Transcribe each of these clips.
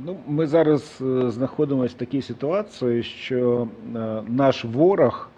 Ну, ми зараз е, знаходимося в такій ситуації, що е, наш ворог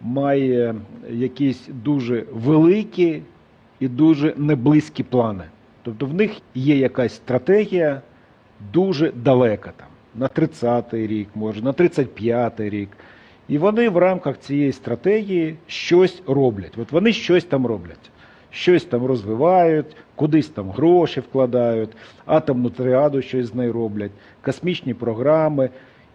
має якісь дуже великі і дуже неблизькі плани. Тобто в них є якась стратегія дуже далека там, на 30-й рік, може, на 35-й рік. І вони в рамках цієї стратегії щось роблять. От вони щось там роблять. Щось там розвивають, кудись там гроші вкладають, атомну триаду щось з нею роблять, космічні програми.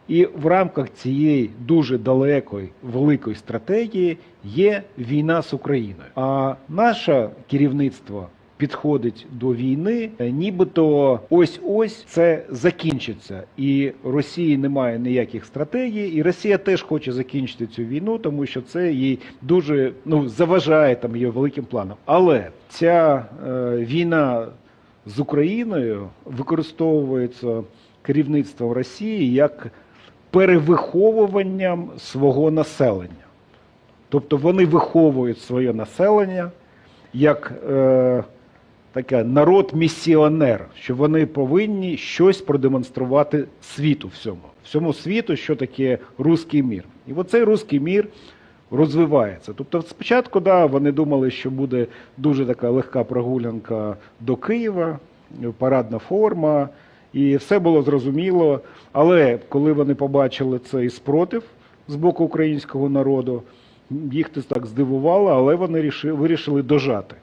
І в рамках цієї дуже далекої великої стратегії є війна з Україною. А наше керівництво підходить до війни, е, нібито ось ось це закінчиться, і Росії немає ніяких стратегій, і Росія теж хоче закінчити цю війну, тому що це їй дуже ну заважає там її великим планам. Але ця е, війна з Україною використовується керівництвом Росії як перевиховуванням свого населення. Тобто вони виховують своє населення як е, таке народ-місіонер, що вони повинні щось продемонструвати світу всьому. Всьому світу, що таке руський мір. І оцей руський мір розвивається. Тобто, спочатку, да, вони думали, що буде дуже така легка прогулянка до Києва, парадна форма, і все було зрозуміло. Але коли вони побачили цей спротив з боку українського народу, їх це так здивувало, але вони ріши- вирішили дожати.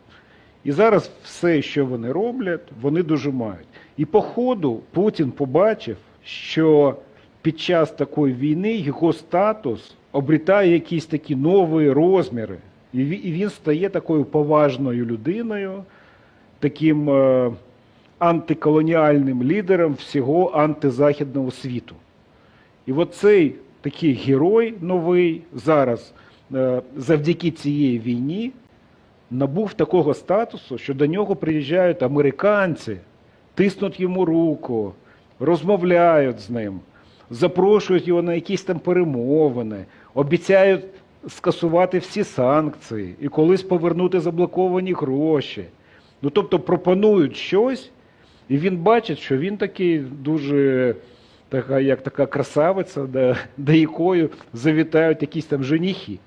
І зараз все, що вони роблять, вони дожимають. І по ходу Путін побачив, що під час такої війни його статус обрітає якісь такі нові розміри. І він стає такою поважною людиною, таким е, антиколоніальним лідером всього антизахідного світу. І от цей такий герой новий зараз, е, завдяки цієї війні, набув такого статусу, що до нього приїжджають американці, тиснуть йому руку, розмовляють з ним, запрошують його на якісь там перемовини, обіцяють скасувати всі санкції і колись повернути заблоковані гроші. Ну тобто пропонують щось, і він бачить, що він такий дуже така, як така красавиця, до, до якої завітають якісь там женихи.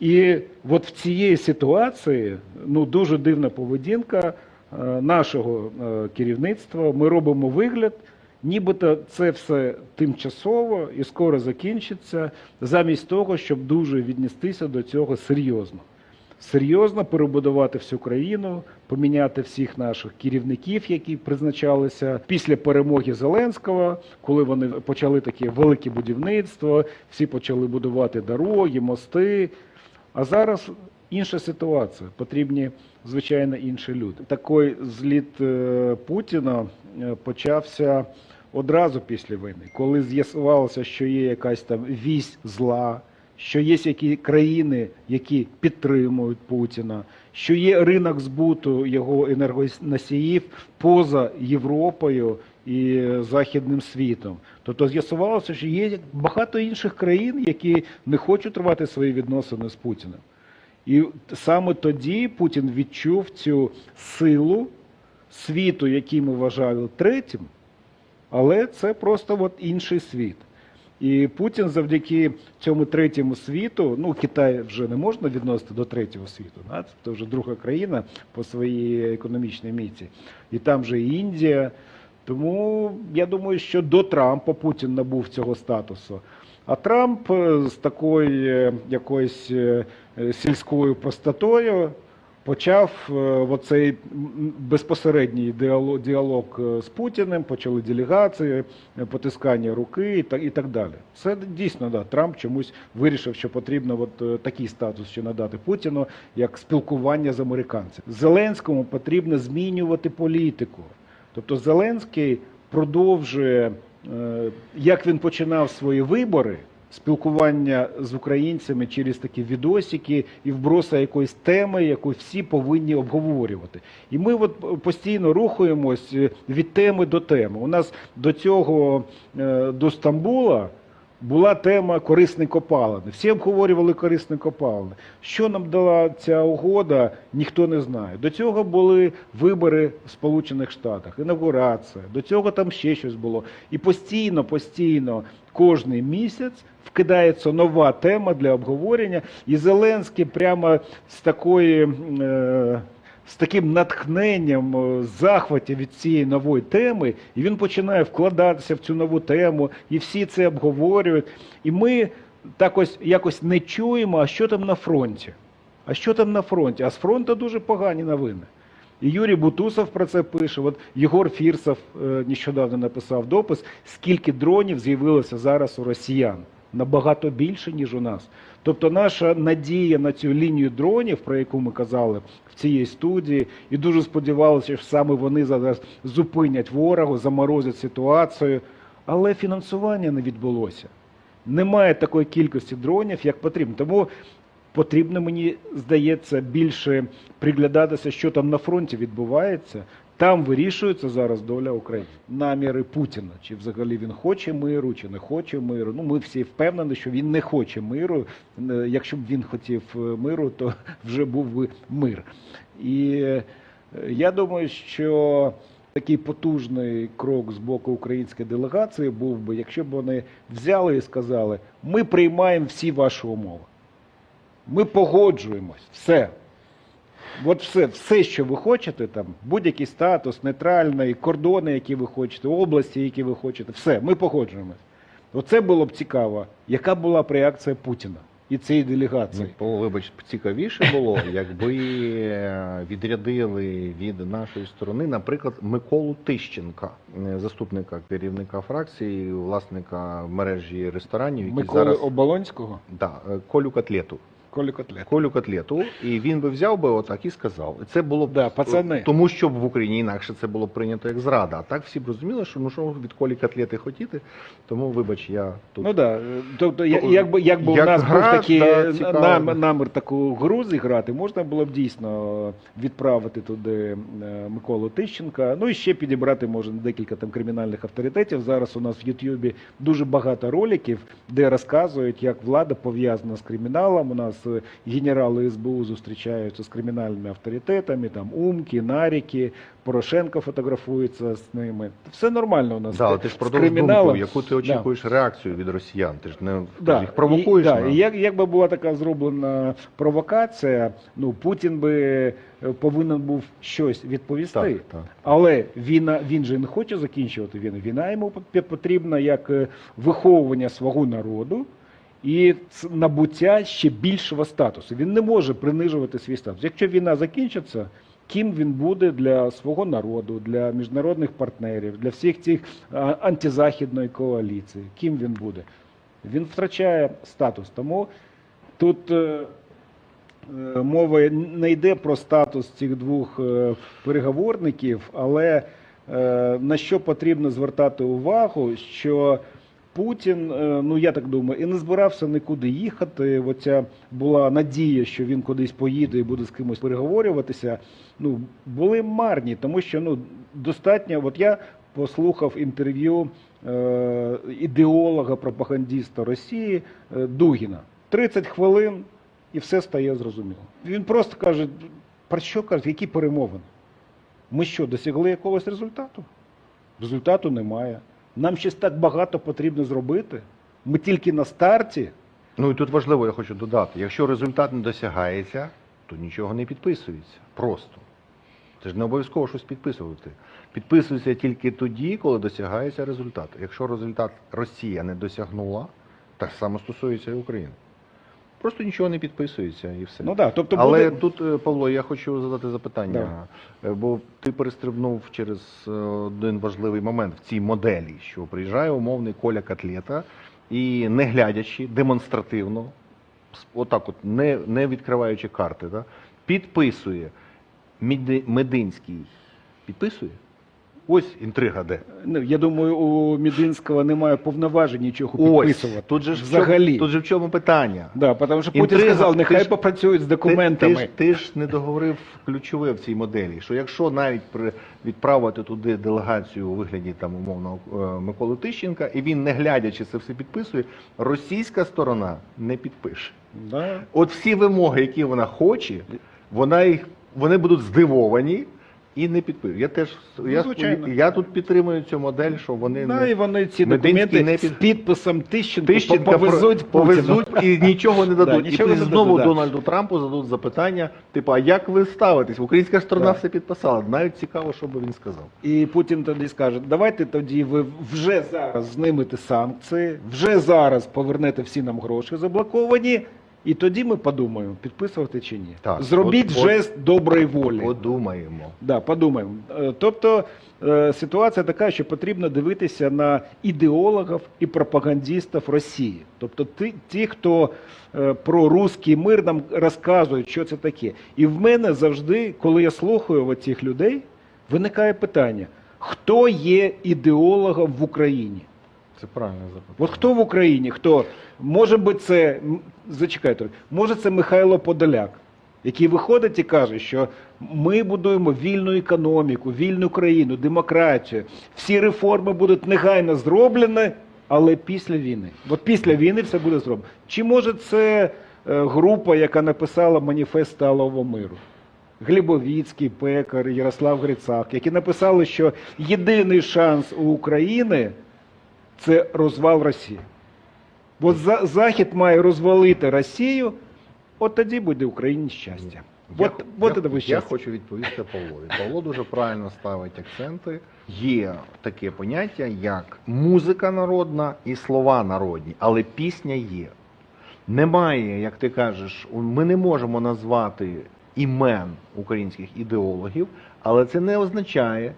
І от в цієї ситуації ну, дуже дивна поведінка е, нашого е, керівництва. Ми робимо вигляд, нібито це все тимчасово і скоро закінчиться, замість того, щоб дуже віднестися до цього серйозно. Серйозно перебудувати всю країну, поміняти всіх наших керівників, які призначалися після перемоги Зеленського, коли вони почали таке велике будівництво, всі почали будувати дороги, мости. А зараз інша ситуація. Потрібні звичайно інші люди. Такий зліт е, Путіна е, почався одразу після війни, коли з'ясувалося, що є якась там вісь зла, що є які країни, які підтримують Путіна, що є ринок збуту його енергоносіїв поза Європою і західним світом. Тобто з'ясувалося, що є багато інших країн, які не хочуть рвати свої відносини з Путіним. І саме тоді Путін відчув цю силу світу, який ми вважали третім, але це просто от інший світ. І Путін завдяки цьому третьому світу, ну Китай вже не можна відносити до третього світу, да? це вже друга країна по своїй економічній міці. І там же Індія. Тому я думаю, що до Трампа Путін набув цього статусу. А Трамп е, з такою е, якоюсь е, сільською простотою почав оцей безпосередній діалог, діалог з Путіним, почали делегації, потискання руки і так, далі. Це дійсно да, Трамп чомусь вирішив, що потрібно от такий статус ще надати Путіну, як спілкування з американцями. Зеленському потрібно змінювати політику. Тобто Зеленський продовжує, е, як він починав свої вибори, спілкування з українцями через такі відосики і вброса якоїсь теми, яку всі повинні обговорювати. І ми от постійно рухаємось е, від теми до теми. У нас до цього, е, до Стамбула, була тема корисні копалини. Всі обговорювали корисні копалини. Що нам дала ця угода, ніхто не знає. До цього були вибори в Сполучених Штатах, інаугурація, до цього там ще щось було. І постійно, постійно, кожний місяць вкидається нова тема для обговорення. І Зеленський прямо з такої. Е, з таким натхненням, е, захваті від цієї нової теми, і він починає вкладатися в цю нову тему, і всі це обговорюють. І ми так ось якось не чуємо, а що там на фронті. А що там на фронті? А з фронту дуже погані новини. І Юрій Бутусов про це пише. От Єгор Фірсов е, нещодавно написав допис, скільки дронів з'явилося зараз у росіян. Набагато більше, ніж у нас. Тобто наша надія на цю лінію дронів, про яку ми казали в цій студії, і дуже сподівалися, що саме вони зараз зупинять ворогу, заморозять ситуацію. Але фінансування не відбулося. Немає такої кількості дронів, як потрібно. Тому потрібно, мені здається, більше приглядатися, що там на фронті відбувається. Там вирішується зараз доля України. Наміри Путіна, чи взагалі він хоче миру, чи не хоче миру. Ну, ми всі впевнені, що він не хоче миру. Е, Якщо б він хотів е, миру, то вже був би мир. І е, я думаю, що такий потужний крок з боку української делегації був би, якщо б вони взяли і сказали: ми приймаємо всі ваші умови. Ми погоджуємось, все. От все, все, що ви хочете, там, будь-який статус, нейтральний, кордони, які ви хочете, області, які ви хочете, все, ми погоджуємось. Оце було б цікаво, яка була б реакція Путіна і цієї делегації. Ну, вибач, цікавіше було, якби е, відрядили від нашої сторони, наприклад, Миколу Тищенка, е, заступника керівника фракції, власника мережі ресторанів, який Миколи зараз Оболонського, да, е, Колю Котлету. Колі Котлет. Колю Котлету, і він би взяв би отак і сказав. І Це було б Да, пацани. тому, що в Україні інакше це було б прийнято як зрада. А так всі б розуміли, що ну що від Колі Котлети хотіти. Тому, вибач, я тут Ну да. тобто, я- То, якби, якби як у нас гра, був такий да, е, цікаво. нам, намір таку гру зіграти, можна було б дійсно відправити туди е, Миколу Тищенка. Ну і ще підібрати може декілька там кримінальних авторитетів. Зараз у нас в Ютубі дуже багато роликів, де розказують, як влада пов'язана з криміналом. У нас е, генерали СБУ зустрічаються з кримінальними авторитетами, там Умки, Наріки, Порошенко фотографується з ними. Все нормально у нас Да, але ти ж продовж думку, яку ти Да. очікуєш реакцію від росіян. Ти ж не Да. ти їх провокуєш. І, да, і як, якби була така зроблена провокація, ну Путін би е, повинен був щось відповісти. Так, так. Але війна, він же не хоче закінчувати війну. Війна йому пот- потрібна як е, виховування свого народу і набуття ще більшого статусу. Він не може принижувати свій статус. Якщо війна закінчиться, ким він буде для свого народу, для міжнародних партнерів, для всіх цих антизахідної коаліції, ким він буде? Він втрачає статус. Тому тут. е, Е, Мова не йде про статус цих двох е, переговорників, але на що потрібно звертати увагу, що Путін, е, ну я так думаю, і не збирався нікуди їхати. Оця була надія, що він кудись поїде і буде з кимось переговорюватися. Ну були марні, тому що ну достатньо. От я послухав інтерв'ю е, ідеолога, пропагандиста Росії е, Дугіна. 30 хвилин і все стає зрозуміло. Він просто каже, про що каже, які перемовини? Ми що, досягли якогось результату? Результату немає. Нам щось так багато потрібно зробити. Ми тільки на старті. Ну і тут важливо, я хочу додати: якщо результат не досягається, то нічого не підписується. Просто. Це ж не обов'язково щось підписувати. Підписується тільки тоді, коли досягається результат. Якщо результат Росія не досягнула, так само стосується і України. Просто нічого не підписується і все. Ну да, тобто Але буде... тут, е, Павло, я хочу задати запитання, Е, бо ти перестрибнув через е, один важливий момент в цій моделі, що приїжджає умовний Коля Котлета і не глядячи демонстративно, отак, от не, не відкриваючи карти, да, підписує Мединський. Підписує? Ось інтрига де. Ну, я думаю, у Мідинського немає повноважень нічого Ось тут же ж в взагалі. чому, тут же в чому питання. Да, тому що Путін Інтрига, сказав, ти нехай ж- попрацюють з Ти, документами. ти, ж, ти ж не договорив ключове в цій моделі, що якщо навіть при, відправити туди делегацію у вигляді там умовно е, Миколи Тищенка, і він не глядячи це все підписує, російська сторона не підпише. Да. От всі вимоги, які вона хоче, вона їх вони будуть здивовані і не підпишуть. Я теж я, звичайно. я тут підтримую цю модель, що вони Да, не і вони ці Мединський документи не з підписом Тищенко, Тищенка повезуть Путіну. повезуть і нічого не Да, дадуть. нічого і не дадуть, знову да. Дональду Трампу зададуть запитання, типу, а як ви ставитесь? Українська сторона Да. все підписала. Навіть цікаво, що би він сказав. І Путін тоді скаже: давайте тоді ви вже зараз знимете санкції, вже зараз повернете всі нам гроші заблоковані, і тоді ми подумаємо, підписувати чи ні. Так, Зробіть от- от- жест доброї волі. Подумаємо. Да, подумаємо. Е, Тобто е, ситуація така, що потрібно дивитися на ідеологів і пропагандистів Росії. Тобто ті, ті хто е, про русський мир нам розказують, що це таке. І в мене завжди, коли я слухаю цих людей, виникає питання: хто є ідеологом в Україні? Це правильне запитання. От хто в Україні? Хто? Може би це, зачекайте, може це Михайло Подоляк, який виходить і каже, що ми будуємо вільну економіку, вільну країну, демократію. Всі реформи будуть негайно зроблені, але після війни. От після війни все буде зроблено. Чи може це е, група, яка написала маніфест сталого миру? Глібовіцький, Пекар, Ярослав Грицак, які написали, що єдиний шанс у України це розвал Росії. Бо за- Захід має розвалити Росію, от тоді буде Україні щастя. Я, От, от я, я хочу відповісти Павлові. Павло дуже правильно ставить акценти. Є таке поняття, як музика народна і слова народні, але пісня є. Немає, як ти кажеш, ми не можемо назвати імен українських ідеологів, але це не означає,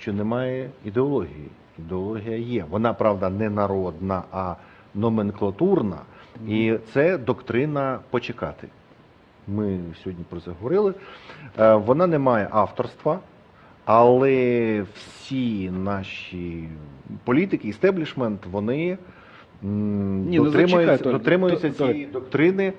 що немає ідеології. Ідеологія є. Вона, правда, не народна, а номенклатурна. І це доктрина почекати. Ми сьогодні про це говорили. Е, Вона не має авторства, але всі наші політики, істеблішмент, вони Ні, ну, дотримуються, дотримуються цієї доктрини.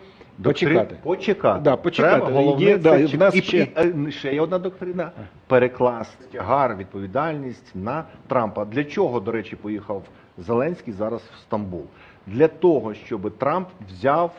Почекати. Почекати. Да, почекати. Треба, головне, Є, да, це в нас і, ще- і, е, ще є одна доктрина перекласти тягар, відповідальність на Трампа. Для чого, до речі, поїхав Зеленський зараз в Стамбул? Для того, щоб Трамп взяв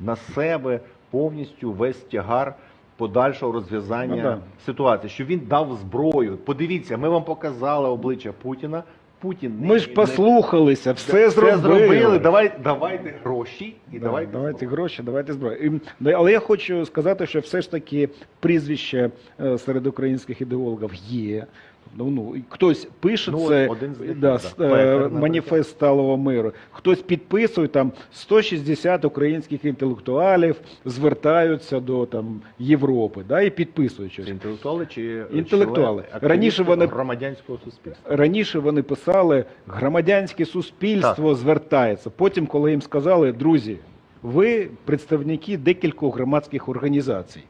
на себе повністю весь тягар подальшого розв'язання Ну, да. ситуації, що він дав зброю. Подивіться, ми вам показали обличчя Путіна. Путін не- Ми ж послухалися, все, все зробили. зробили. Давай, давайте гроші і Да, давайте. давайте зброю. гроші, давайте зброю. І, але я хочу сказати, що все ж таки прізвище е, серед українських ідеологів є. Ну, ну, хтось пише Ну, це один з да, да. е, маніфест сталого миру. Хтось підписує там 160 українських інтелектуалів звертаються до там Європи, да, і підписують щось. Інтелектуали чи Інтелектуали. Раніше вони- громадянського суспільства. Раніше вони писали, громадянське суспільство звертається. Потім, коли їм сказали, друзі, ви представники декількох громадських організацій.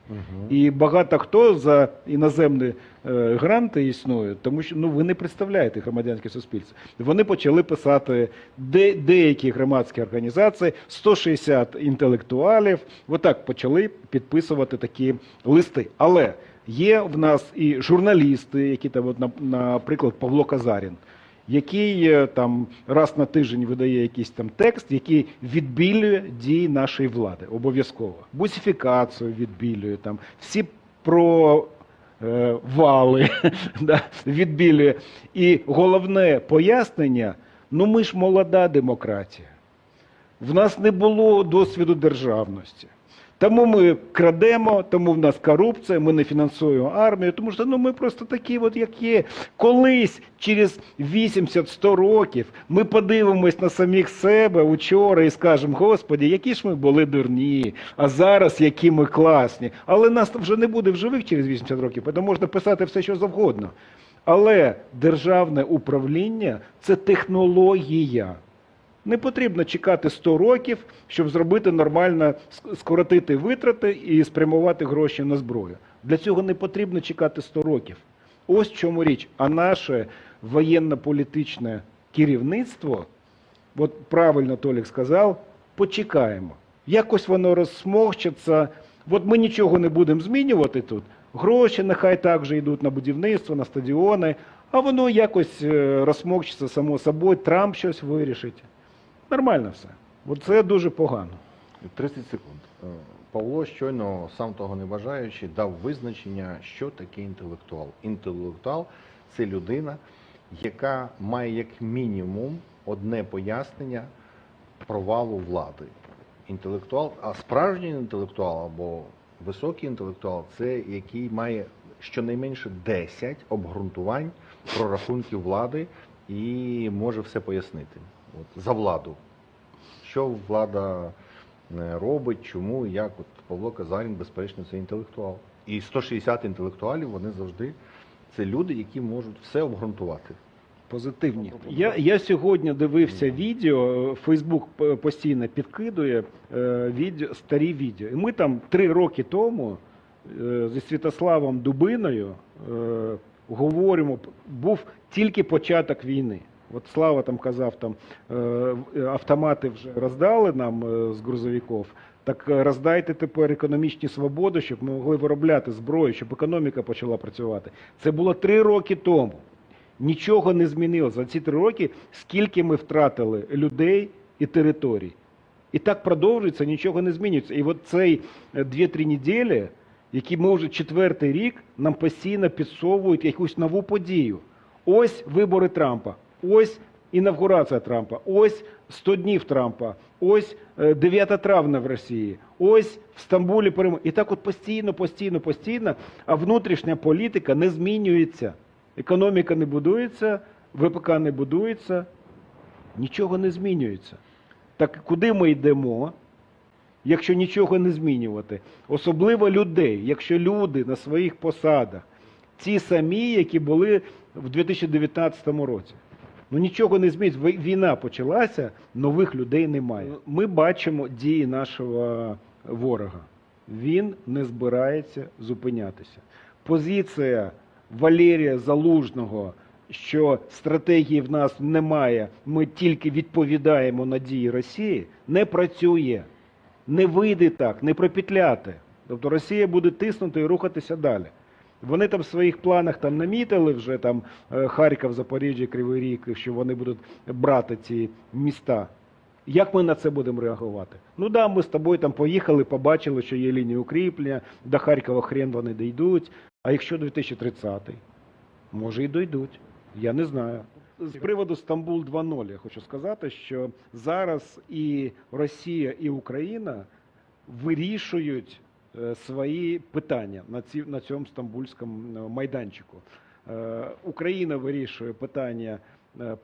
І багато хто за іноземні е, гранти існує, тому що ну ви не представляєте громадянське суспільство. Вони почали писати де, деякі громадські організації, 160 інтелектуалів. Отак почали підписувати такі листи. Але є в нас і журналісти, які там, от, наприклад, Павло Казарін. Який е, там раз на тиждень видає якийсь там текст, який відбілює дії нашої влади обов'язково. Бусифікацію відбілює там, всі про е, вали да, відбілює. І головне пояснення: ну ми ж молода демократія. В нас не було досвіду державності. Тому ми крадемо, тому в нас корупція, ми не фінансуємо армію, тому що ну, ми просто такі, от як є. Колись через 80-100 років ми подивимось на самих себе учора і скажемо, Господі, які ж ми були дурні, а зараз які ми класні. Але нас вже не буде в живих через 80 років, тому можна писати все, що завгодно. Але державне управління це технологія. Не потрібно чекати 100 років, щоб зробити нормально, скоротити витрати і спрямувати гроші на зброю. Для цього не потрібно чекати 100 років. Ось в чому річ. А наше воєнно-політичне керівництво, от правильно Толік сказав, почекаємо. Якось воно розсмокчеться. От ми нічого не будемо змінювати тут. Гроші нехай також йдуть на будівництво, на стадіони, а воно якось е, розсмокчеться само собою, Трамп щось вирішить. Нормально все. От це дуже погано. 30 секунд. Е, Павло щойно, сам того не бажаючи, дав визначення, що таке інтелектуал. Інтелектуал це людина, яка має як мінімум одне пояснення провалу влади. Інтелектуал, а справжній інтелектуал або високий інтелектуал це який має щонайменше 10 обґрунтувань прорахунків влади і може все пояснити. От, за владу. Що влада е, робить, чому, і як. От Павло Казарін, безперечно, це інтелектуал. І 160 інтелектуалів вони завжди це люди, які можуть все обґрунтувати. Позитивні. Я, я сьогодні дивився відео, Фейсбук постійно підкидує е, відео, старі відео. І ми там три роки тому е, зі Святославом Дубиною е, говоримо, був тільки початок війни. От Слава там казав, там е, автомати вже роздали нам е, з грузовиків. Так е, роздайте тепер економічні свободи, щоб ми могли виробляти зброю, щоб економіка почала працювати. Це було три роки тому. Нічого не змінилося за ці три роки, скільки ми втратили людей і територій. І так продовжується, нічого не змінюється. І от цей е, дві-три неділі, які ми вже четвертий рік, нам постійно підсовують якусь нову подію. Ось вибори Трампа, ось інавгурація Трампа, ось 100 днів Трампа, ось е, 9 травня в Росії, ось в Стамбулі перемога. І так от постійно, постійно, постійно, а внутрішня політика не змінюється. Економіка не будується, ВПК не будується, нічого не змінюється. Так куди ми йдемо, якщо нічого не змінювати? Особливо людей, якщо люди на своїх посадах, ті самі, які були в 2019 році. Ну нічого не зміниться. Війна почалася, нових людей немає. Ми бачимо дії нашого ворога. Він не збирається зупинятися. Позиція Валерія Залужного, що стратегії в нас немає, ми тільки відповідаємо на дії Росії, не працює. Не вийде так, не пропетляти. Тобто Росія буде тиснути і рухатися далі. Вони там в своїх планах там намітили вже там е, Харків, Запоріжжя, Кривий Ріг, що вони будуть брати ці міста. Як ми на це будемо реагувати? Ну да, ми з тобою там поїхали, побачили, що є лінія укріплення, до Харкова хрен вони дійдуть. А якщо 2030-й? Може і дійдуть. Я не знаю. З приводу Стамбул 2.0 я хочу сказати, що зараз і Росія, і Україна вирішують свої питання на, ці, на цьому стамбульському е, майданчику. Е, Україна вирішує питання е,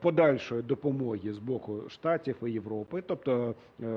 подальшої допомоги з боку Штатів і Європи. Тобто е,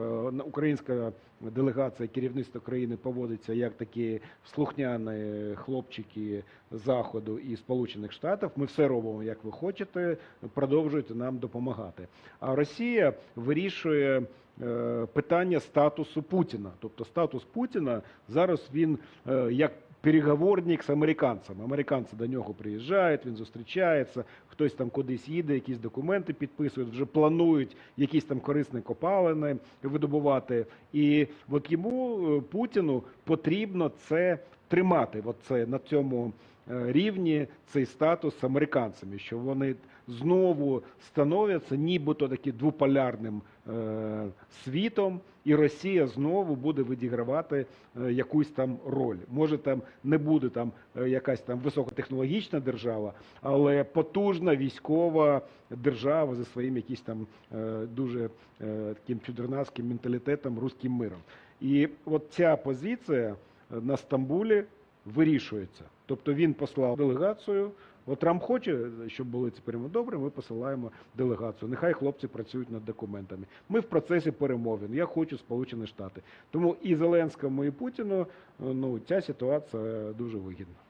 українська делегація керівництва країни поводиться як такі слухняні хлопчики Заходу і Сполучених Штатів. Ми все робимо, як ви хочете, продовжуйте нам допомагати. А Росія вирішує е, питання статусу Путіна. Тобто статус Путіна зараз він е, як переговорник з американцями. Американці до нього приїжджають, він зустрічається, хтось там кудись їде, якісь документи підписують, вже планують якісь там корисні копалини видобувати. І от йому е, Путіну потрібно це тримати. От це на цьому е, рівні цей статус з американцями, що вони знову становляться нібито таки двополярним е, світом, і Росія знову буде відігравати е, якусь там роль. Може, там не буде там е, якась там високотехнологічна держава, але потужна військова держава зі своїм якимось там е, дуже таким чудернацьким менталітетом, руським миром. І от ця позиція на Стамбулі вирішується. Тобто він послав делегацію. От Трамп хоче, щоб були ці перемоги. Добре, ми посилаємо делегацію. Нехай хлопці працюють над документами. Ми в процесі перемовин. Я хочу Сполучені Штати. Тому і Зеленському, і Путіну ну ця ситуація дуже вигідна.